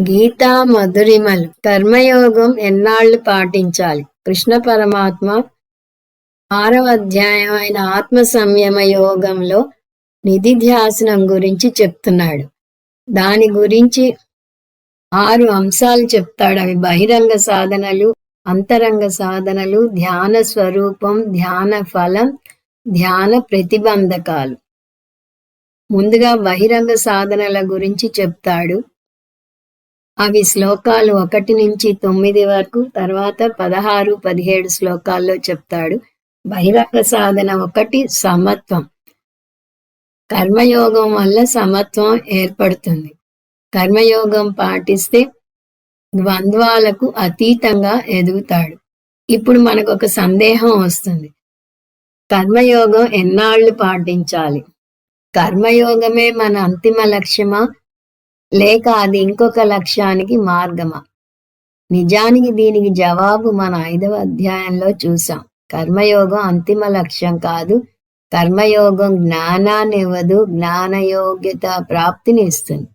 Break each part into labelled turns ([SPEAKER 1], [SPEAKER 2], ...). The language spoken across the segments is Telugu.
[SPEAKER 1] గీతా మధురిమలు కర్మయోగం ఎన్నాళ్ళు పాటించాలి? కృష్ణ పరమాత్మ ఆరవ అధ్యాయం అయిన ఆత్మ సంయమ యోగంలో నిధి ధ్యాసనం గురించి చెప్తున్నాడు. దాని గురించి ఆరు అంశాలు చెప్తాడు. అవి బహిరంగ సాధనలు అంతరంగ సాధనలు ధ్యాన స్వరూపం ధ్యాన ఫలం ధ్యాన ప్రతిబంధకాలు. ముందుగా బహిరంగ సాధనల గురించి చెప్తాడు. అవి శ్లోకాలు ఒకటి నుంచి తొమ్మిది వరకు తర్వాత పదహారు పదిహేడు శ్లోకాల్లో చెప్తాడు. బహిరంగ సాధన ఒకటి సమత్వం. కర్మయోగం వల్ల సమత్వం ఏర్పడుతుంది. కర్మయోగం పాటిస్తే ద్వంద్వాలకు అతీతంగా ఎదుగుతాడు. ఇప్పుడు మనకు ఒక సందేహం వస్తుంది. కర్మయోగం ఎన్నాళ్ళు పాటించాలి? కర్మయోగమే మన అంతిమ లక్ష్యమా? లేక అది ఇంకొక లక్ష్యానికి మార్గమా? నిజానికి దీనికి జవాబు మన ఐదవ అధ్యాయంలో చూసాం కర్మయోగం అంతిమ లక్ష్యం కాదు. కర్మయోగం జ్ఞానాన్ని ఇవ్వదు. జ్ఞానయోగ్యత ప్రాప్తిని ఇస్తుంది.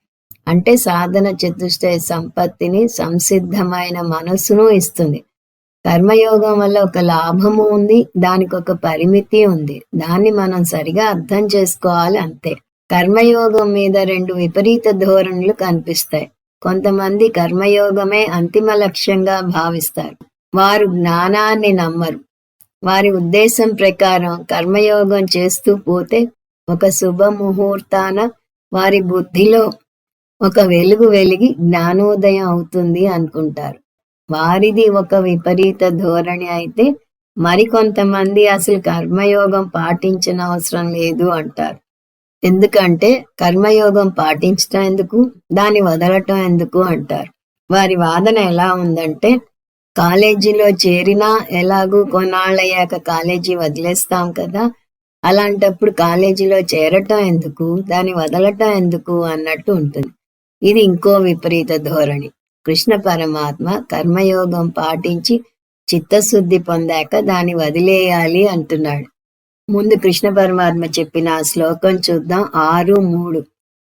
[SPEAKER 1] అంటే సాధన చతుష్టయ సంపత్తిని సంసిద్ధమైన మనస్సును ఇస్తుంది. కర్మయోగం వల్ల ఒక లాభము ఉంది. దానికి ఒక పరిమితి ఉంది. దాన్ని మనం సరిగా అర్థం చేసుకోవాలి అంతే. కర్మయోగం మీద రెండు విపరీత ధోరణులు కనిపిస్తాయి. కొంతమంది కర్మయోగమే అంతిమ లక్ష్యంగా భావిస్తారు. వారు జ్ఞానాన్ని నమ్మరు. వారి ఉద్దేశం ప్రకారం కర్మయోగం చేస్తూ పోతే ఒక శుభ ముహూర్తాన వారి బుద్ధిలో ఒక వెలుగు వెలిగి జ్ఞానోదయం అవుతుంది అనుకుంటారు. వారిది ఒక విపరీత ధోరణి అయితే మరికొంతమంది అసలు కర్మయోగం పాటించిన అవసరం లేదు అంటారు. ఎందుకంటే కర్మయోగం పాటించటం ఎందుకు? దాన్ని వదలటం ఎందుకు అంటారు. వారి వాదన ఎలా ఉందంటే కాలేజీలో చేరినా ఎలాగూ కొన్నాళ్ళయ్యాక కాలేజీ వదిలేస్తాం కదా. అలాంటప్పుడు కాలేజీలో చేరటం ఎందుకు? దాన్ని వదలటం ఎందుకు అన్నట్టు ఉంటుంది. ఇది ఇంకో విపరీత ధోరణి. కృష్ణ పరమాత్మ కర్మయోగం పాటించి చిత్తశుద్ధి పొందాక దాన్ని వదిలేయాలి అంటున్నాడు. ముందు కృష్ణ పరమాత్మ చెప్పిన ఆ శ్లోకం చూద్దాం. ఆరు మూడు.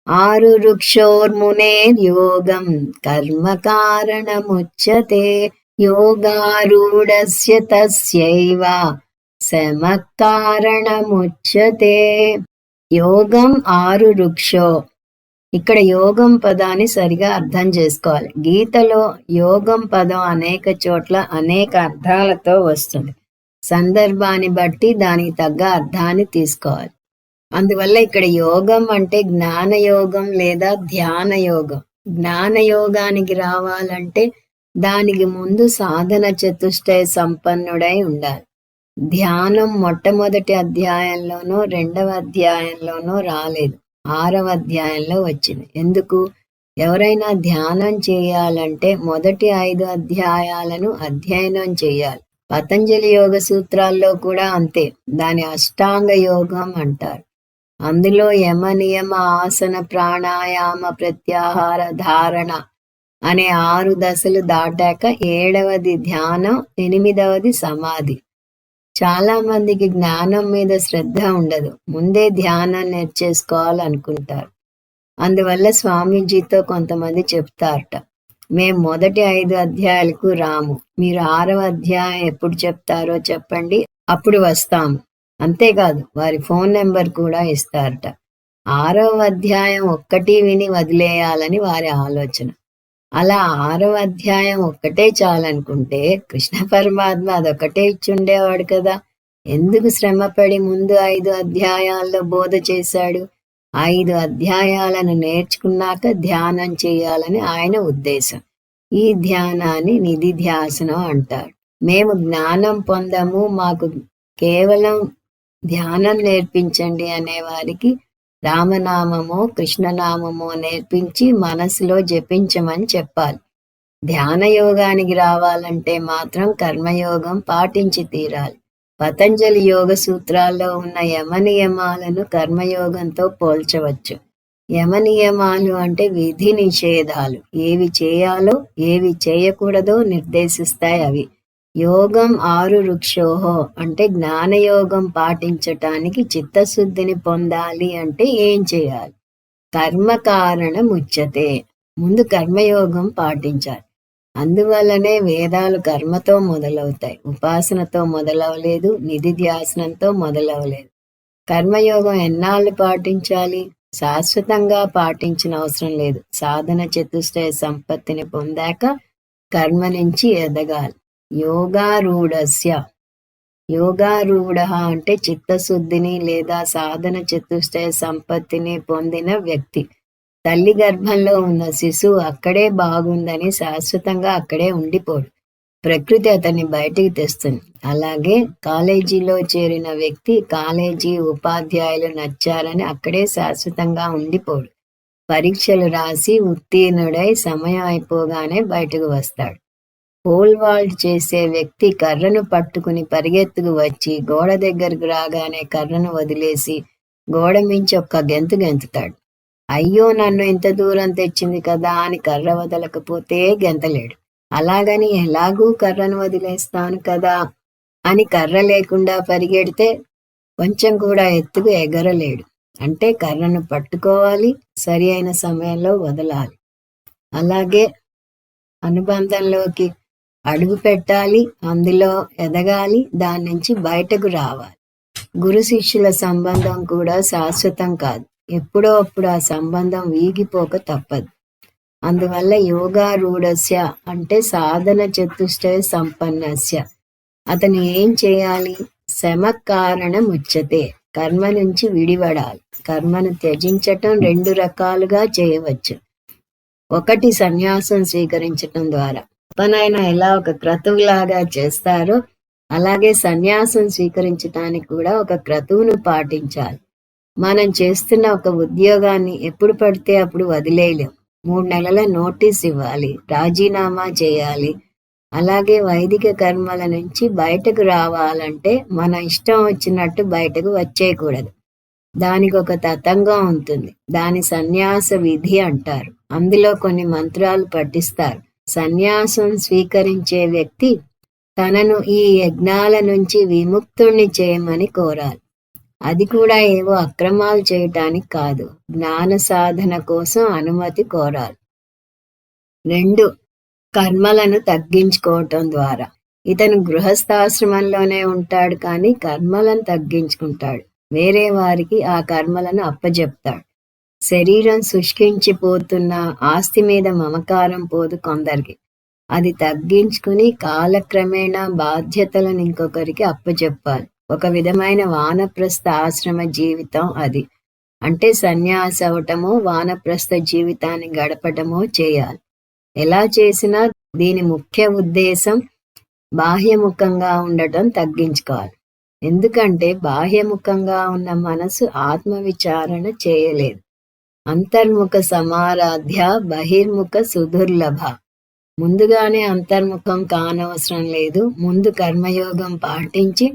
[SPEAKER 1] ఆరు వృక్షోర్మునే యోగం కర్మ కారణముచ్యతే యోగారూఢస్య తస్యైవ సమకారణముచ్యతే యోగం ఆరు వృక్షో. ఇక్కడ యోగం పదాన్ని సరిగా అర్థం చేసుకోవాలి. గీతలో యోగం పదం అనేక చోట్ల అనేక అర్థాలతో వస్తుంది. సందర్భాన్ని బట్టి దానికి తగ్గ అర్థాన్ని తీసుకోవాలి. అందువల్ల ఇక్కడ యోగం అంటే జ్ఞాన యోగం లేదా ధ్యాన యోగం జ్ఞాన యోగానికి రావాలంటే దానికి ముందు సాధన చతుష్టయ సంపన్నుడై ఉండాలి. ధ్యానం మొట్టమొదటి అధ్యాయంలోనో రెండవ అధ్యాయంలోనో రాలేదు. ఆరవ అధ్యాయంలో వచ్చింది. ఎందుకు? ఎవరైనా ధ్యానం చేయాలంటే మొదటి ఐదు అధ్యాయాలను అధ్యయనం చేయాలి. పతంజలి యోగ సూత్రాల్లో కూడా అంతే. దాని అష్టాంగ యోగం అంటారు. అందులో యమ నియమ ఆసన ప్రాణాయామ ప్రత్యాహార ధారణ అనే ఆరు దశలు దాటాక ఏడవది ధ్యానం ఎనిమిదవది సమాధి. చాలా మందికి జ్ఞానం మీద శ్రద్ధ ఉండదు. ముందే ధ్యానం నేర్చేసుకోవాలనుకుంటారు. అందువల్ల స్వామీజీతో కొంతమంది చెప్తారట. మేము మొదటి ఐదు అధ్యాయాలకు రాము. మీరు ఆరవ అధ్యాయం ఎప్పుడు చెప్తారో చెప్పండి. అప్పుడు వస్తాము. అంతేకాదు వారి ఫోన్ నెంబర్ కూడా ఇస్తారట. ఆరవ అధ్యాయం ఒక్కటి విని వదిలేయాలని వారి ఆలోచన. అలా ఆరవ అధ్యాయం ఒక్కటే చాలనుకుంటే కృష్ణ పరమాత్మ అదొకటే ఇచ్చుండేవాడు కదా. ఎందుకు శ్రమపడి ముందు ఐదు అధ్యాయాల్లో బోధ చేశాడు? ఐదు అధ్యాయాలను నేర్చుకున్నాక ధ్యానం చేయాలని ఆయన ఉద్దేశం. ఈ ధ్యానాన్ని నిధి ధ్యాసనం అంటారు. మేము జ్ఞానం పొందము మాకు కేవలం ధ్యానం నేర్పించండి అనే వారికి కృష్ణనామము నేర్పించి మనసులో జపించమని చెప్పాలి. ధ్యాన యోగానికి రావాలంటే మాత్రం కర్మయోగం పాటించి తీరాలి. పతంజలి యోగ సూత్రాల్లో ఉన్న యమ నియమాలను కర్మయోగంతో పోల్చవచ్చు. యమ నియమాలు అంటే విధి నిషేధాలు. ఏవి చేయాలో ఏవి చేయకూడదో నిర్దేశిస్తాయి అవి. యోగం ఆరు వృక్షోహో అంటే జ్ఞానయోగం పాటించటానికి చిత్తశుద్ధిని పొందాలి అంటే ఏం చేయాలి? కర్మ కారణం ఉచ్యతే ముందు కర్మయోగం పాటించాలి. అందువల్లనే వేదాలు కర్మతో మొదలవుతాయి. ఉపాసనతో మొదలవలేదు నిధి ధ్యాసనంతో మొదలవలేదు. కర్మయోగం ఎన్నాళ్ళు పాటించాలి? శాశ్వతంగా పాటించిన అవసరం లేదు. సాధన చతుష్టయ సంపత్తిని పొందాక కర్మ నుంచి ఎదగాలి. యోగారూఢస్య. యోగారూఢ అంటే చిత్తశుద్ధిని లేదా సాధన చతుష్టయ సంపత్తిని పొందిన వ్యక్తి. తల్లి గర్భంలో ఉన్న శిశువు అక్కడే బాగుందని శాశ్వతంగా అక్కడే ఉండిపోడు. ప్రకృతి అతన్ని బయటికి తెస్తుంది. అలాగే కాలేజీలో చేరిన వ్యక్తి కాలేజీ ఉపాధ్యాయులు నచ్చారని అక్కడే శాశ్వతంగా ఉండిపోడు. పరీక్షలు రాసి ఉత్తీర్ణుడై సమయం అయిపోగానే బయటకు వస్తాడు. పోల్ వాల్ట్ చేసే వ్యక్తి కర్రను పట్టుకుని పరిగెత్తుకు వచ్చి గోడ దగ్గరకు రాగానే కర్రను వదిలేసి గోడ మించి ఒక్క గెంతు గెంతుతాడు. అయ్యో నన్ను ఇంత దూరం తెచ్చింది కదా అని కర్ర వదలకపోతే గెంతలేడు. అలాగని ఎలాగూ కర్రను వదిలేస్తాను కదా అని కర్ర లేకుండా పరిగెడితే కొంచెం కూడా ఎత్తుకు ఎగరలేడు. అంటే కర్రను పట్టుకోవాలి సరి అయిన సమయంలో వదలాలి. అలాగే అనుబంధంలోకి అడుగు పెట్టాలి అందులో ఎదగాలి దాని నుంచి బయటకు రావాలి. గురు శిష్యుల సంబంధం కూడా శాశ్వతం కాదు. ఎప్పుడో అప్పుడు ఆ సంబంధం వీగిపోక తప్పదు. అందువల్ల యోగారూఢస్య అంటే సాధన చతుష్టయ సంపన్నస్య. అతను ఏం చేయాలి? శమ కారణం ఉచ్యతే కర్మ నుంచి విడిపడాలి కర్మను త్యజించటం రెండు రకాలుగా చేయవచ్చు. ఒకటి సన్యాసం స్వీకరించటం ద్వారా. తనైన ఎలా ఒక క్రతువులాగా చేస్తారో అలాగే సన్యాసం స్వీకరించటానికి కూడా ఒక క్రతువును పాటించాలి. మనం చేస్తున్న ఒక ఉద్యోగాన్ని ఎప్పుడు పడితే అప్పుడు వదిలేయలేం. మూడు నెలల నోటీస్ ఇవ్వాలి రాజీనామా చేయాలి. అలాగే వైదిక కర్మల నుంచి బయటకు రావాలంటే మన ఇష్టం వచ్చినట్టు బయటకు వచ్చేయకూడదు. దానికి ఒక తతంగం ఉంటుంది. దాని సన్యాస విధి అంటారు. అందులో కొన్ని మంత్రాలు పఠిస్తారు. సన్యాసం స్వీకరించే వ్యక్తి తనను ఈ యజ్ఞాల నుంచి విముక్తుణ్ణి చేయమని కోరాలి. అది కూడా ఏవో అక్రమాలు చేయటానికి కాదు. జ్ఞాన సాధన కోసం అనుమతి కోరాలి. రెండు కర్మలను తగ్గించుకోవటం ద్వారా. ఇతను గృహస్థాశ్రమంలోనే ఉంటాడు కానీ కర్మలను తగ్గించుకుంటాడు. వేరే వారికి ఆ కర్మలను అప్పజెప్తాడు. శరీరం శుష్కించిపోతున్న ఆస్తి మీద మమకారం పోదు కొందరికి. అది తగ్గించుకుని కాలక్రమేణా బాధ్యతలను ఇంకొకరికి అప్పచెప్పాలి ఒక విధమైన వానప్రస్థ ఆశ్రమ జీవితం అది. అంటే సన్యాసి అవటము వానప్రస్థ జీవితాన్ని గడపటమో చేయాలి. ఎలా చేసినా దీని ముఖ్య ఉద్దేశం బాహ్యముఖంగా ఉండటం తగ్గించుకోవాలి. ఎందుకంటే బాహ్యముఖంగా ఉన్న మనసు ఆత్మవిచారణ చేయలేదు. అంతర్ముఖ సమారాధ్య బహిర్ముఖ సుదుర్లభ. ముందుగానే అంతర్ముఖం కానవసరం లేదు. ముందు కర్మయోగం పాటించి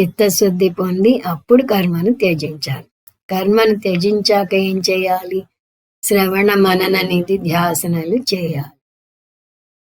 [SPEAKER 1] చిత్తశుద్ధి పొంది అప్పుడు కర్మను త్యజించాలి. కర్మను త్యజించాక ఏం చేయాలి? శ్రవణ మనన నిధి ధ్యాసనలు చేయాలి.